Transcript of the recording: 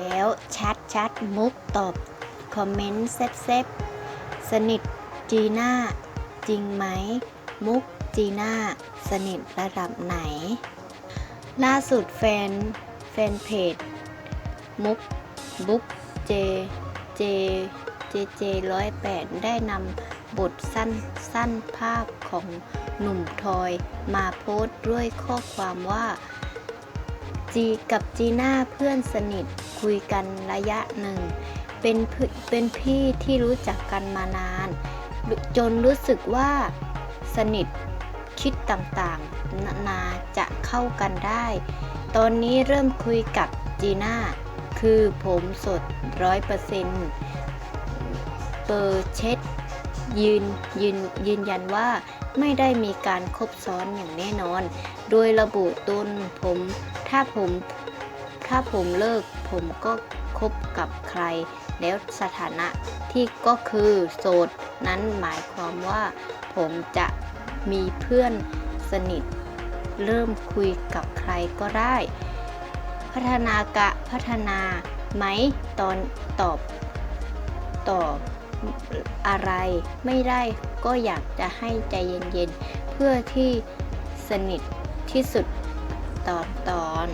แล้วชัดชัดมุกตอบ คอมเมนต์เซฟเซฟสนิทจีน่า จริงไหม มุกจีน่า สนิทระดับไหน ล่าสุดแฟน แฟนเพจ มุกบุ๊กเจเจเจเจร้อยแปดได้นำบทสั้นสั้นภาพของหนุ่มทอย มาโพสต์ด้วยข้อความว่า จีกับจีน่าเพื่อนสนิทคุยกันระยะหนึ่ง เป็นเป็นพี่ที่รู้จักกันมานาน จนรู้สึกว่าสนิทคิดต่างๆนานาจะเข้ากันได้ ตอนนี้เริ่มคุยกับจีน่าคือผมสดร้อยเปอร์เซ็นต์เปอร์เช็ด ยืนยืนยืนยันว่าไม่ได้มีการคบซ้อนอย่างแน่นอน โดยระบุตนผม ถ้าผม ถ้าผมเลิกผมก็คบกับใคร แล้วสถานะที่ก็คือโสดนั้นหมายความว่า ผมจะมีเพื่อนสนิท เริ่มคุยกับใครก็ได้ พัฒนากะพัฒนาไหมตอนตอบตอบ อะไรไม่ได้ก็อยากจะให้ใจเย็นๆ เพื่อที่สนิทที่สุดตอนตอน